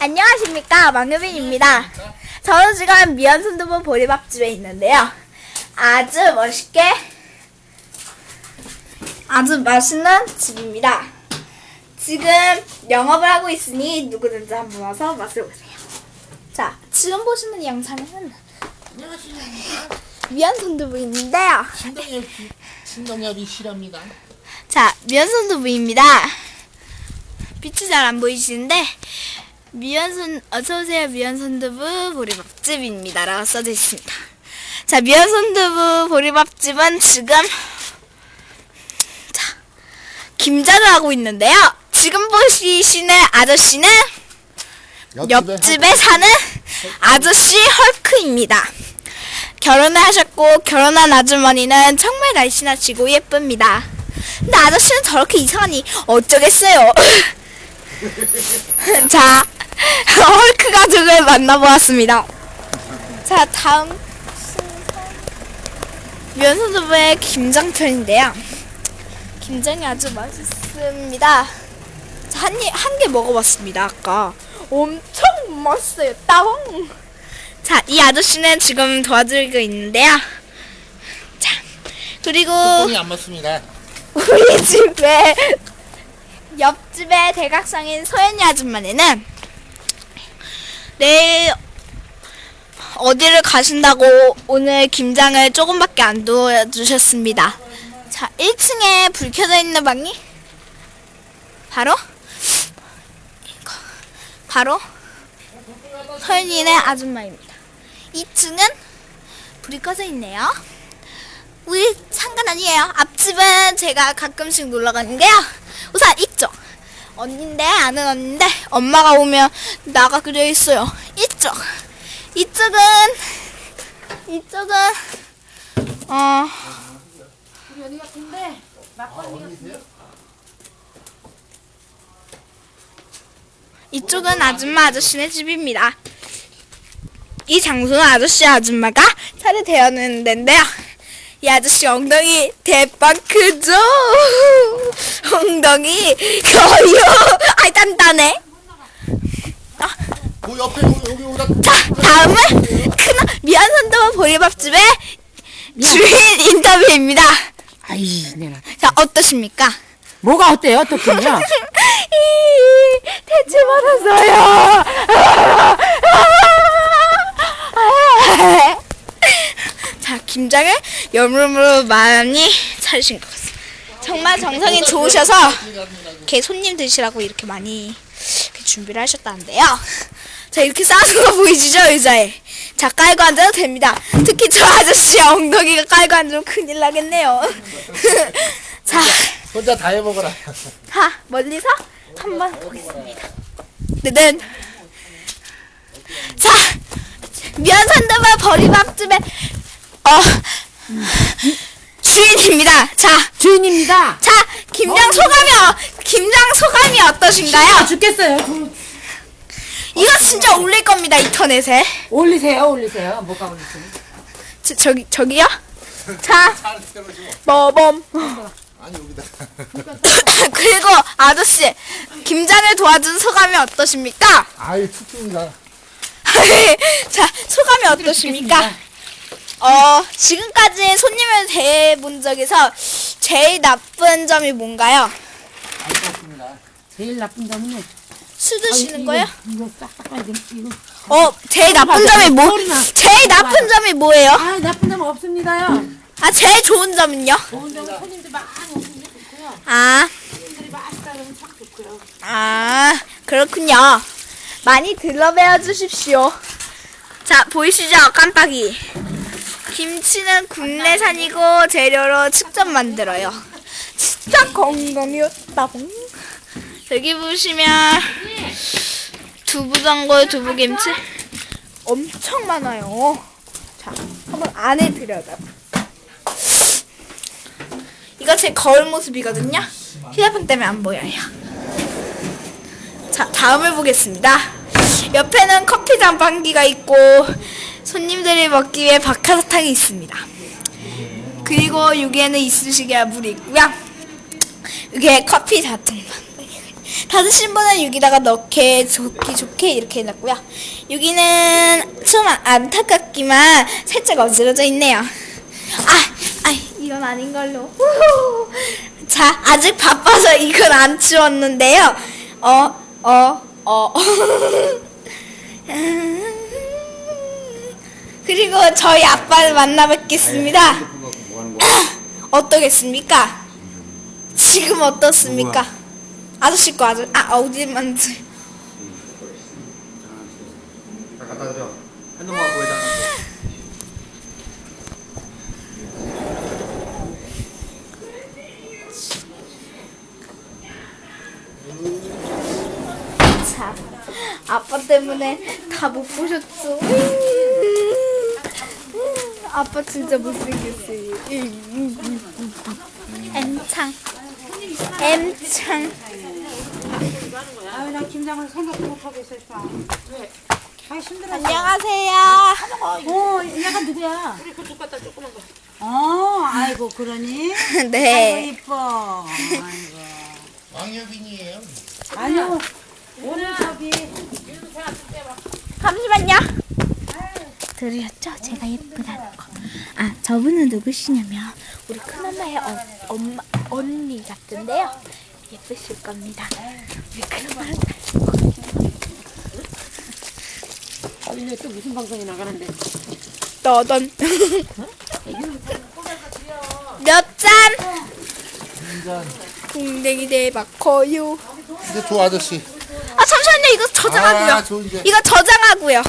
안녕하십니까 망유빈입니다. 저는 지금 미연 순두부 보리밥집에 있는데요. 아주 멋있게 아주 맛있는 집입니다. 지금 영업을 하고 있으니 누구든지 한번 와서 맛을 보세요. 자, 지금 보시는 영상은 미연 순두부인데요. 신동엽 씨, 신동엽이 실합니다. 자, 미연 순두부입니다. 빛이 잘 안 보이시는데 미연순 어서오세요 미연순두부 보리밥집입니다. 라고 써져 있습니다. 자 미연순두부 보리밥집은 지금 자 김장을 하고 있는데요. 지금 보시는 아저씨는 옆집에 사는 아저씨 헐크입니다. 결혼을 하셨고 결혼한 아주머니는 정말 날씬하시고 예쁩니다. 근데 아저씨는 저렇게 이상하니 어쩌겠어요 자, 헐크 가족을 만나보았습니다. 자, 다음 면소두부의 김장편인데요. 김장이 아주 맛있습니다. 자, 한, 입- 한개 먹어봤습니다, 아까. 엄청 맛있어요, 따봉! 자, 이 아저씨는 지금 도와주고 있는데요. 자, 그리고 똥이 안 맞습니다. 우리 집에 옆집의 대각상인 소연이 아줌마네는 내일 어디를 가신다고 오늘 김장을 조금밖에 안 도와주셨습니다. 자, 1층에 불 켜져 있는 방이 바로. 바로 소연이네 아줌마입니다. 2층은 불이 꺼져 있네요. 우리 상관 아니에요. 앞집은 제가 가끔씩 놀러 가는데요. 우선 이쪽. 언니인데 아는 언니인데 엄마가 오면 나가 그려 있어요. 이쪽. 이쪽은 이쪽은 어 어디 같은데? 막걸리 같은데? 이쪽은 아줌마 아저씨네 집입니다. 이 장소는 아저씨 아줌마가 차례되었는 데인데요. 이 아저씨 엉덩이 대빵 크죠? 엉덩이 거요. 아이 단단해. 그 옆에 여기 여기 오다. 자, 다음은 큰 미안선도 보리밥집의 주인 인터뷰입니다. 아이, 내가. 자, 어떠십니까? 뭐가 어때요? 어떻군요? 이, 대체 받았어요. 자, 김장을 여물무로 많이 차리신 것 같습니다. 정말 정성이 좋으셔서 이렇게 손님 드시라고 이렇게 많이 이렇게 준비를 하셨다는데요. 자, 이렇게 거 보이시죠, 의자에? 자, 깔고 앉아도 됩니다. 특히 저 아저씨 엉덩이가 깔고 앉으면 큰일 나겠네요. 자, 혼자 다 해먹어라. 자, 멀리서 한번 보겠습니다. 네네. 자, 면산다발 버리밥집의 어 주인입니다. 자, 주인입니다. 자, 김장 소감이 어, 김장 소감이 어떠신가요? 죽겠어요. 좀 이거 진짜 올릴 겁니다 인터넷에. 올리세요, 올리세요. 뭐가 올리세요? 저, 저기 저기요? 자, 뭐범. 아니 여기다. 그리고 아저씨 김장을 도와준 소감이 어떠십니까? 아이 툭툭이다. 자, 소감이 어떠십니까? 어, 지금까지 손님을 대해본 적에서 제일 나쁜 점이 뭔가요? 알겠습니다. 제일 나쁜 점은요. 술 아유, 드시는 이거- 거요? 이거 싹 닦아야 돼. 이거. 어, 제일 나쁜 점이 뭐? 소리나. 제일 나쁜 점이 뭐예요? 아, 나쁜 점 없습니다요. 아, 제일 좋은 점은요? 좋은 점은 손님들 많이 오시면 좋고요. 아, 손님들이 맛있다 그러면 참 좋고요. 아, 그렇군요. 많이 들러배워 주십시오. 자, 보이시죠? 깜빡이. 김치는 국내산이고 재료로 직접 만들어요. 진짜 건강이었다봉. 여기 보시면 두부전골 두부김치 엄청 많아요. 자, 한번 안에 들여다. 이거 제 거울 모습이거든요. 휴대폰 때문에 안 보여요. 자, 다음을 보겠습니다. 옆에는 커피 자판기가 있고 손님들이 먹기 위해 박하사탕이 있습니다. 그리고 여기에는 이쑤시개와 물이 있고요. 여기에 커피 자판기 다 드신 분은 여기다가 넣게 좋게 좋게 이렇게 해놨고요. 여기는 좀 안타깝기만 살짝 어지러져 있네요. 아, 아 이건 아닌 걸로. 후후. 자, 아직 바빠서 이건 안 치웠는데요. 어, 어, 어. 그리고 저희 아빠를 만나 뵙겠습니다. 어떠겠습니까? 지금 어떻습니까? 아저씨 거 아저 아 어디 만지 갖다 드려. 장난쳐? 참 아빠 때문에 다 못 보셨죠? 아빠 진짜 못생겼어요. 엠창 엠창 아유 나 김장을 생각도 못하고 있었어. 왜? 아 힘들어. 안녕하세요. 어 얘가 누구야? 우리 그쪽 갖다 조그만 거. 어 아이고 그러니? 아이고 네. 이뻐. 아이고. 왕여빈이에요. 아니요. 오늘 저기 잠시만요. 들으셨죠? 제가 예쁘다는 거. 아, 저분은 누구시냐면 우리 큰엄마의 어, 엄마 언니 같은데요. 예쁘실 겁니다. 우리 큰엄마 오늘 또 무슨 방송이 나가는데? 너던 몇 잔? 궁뎅이 대박 커요. 이제 줘 아저씨. 아 잠시만요. 이거 저장하고요. 아. 이거 저장하고요.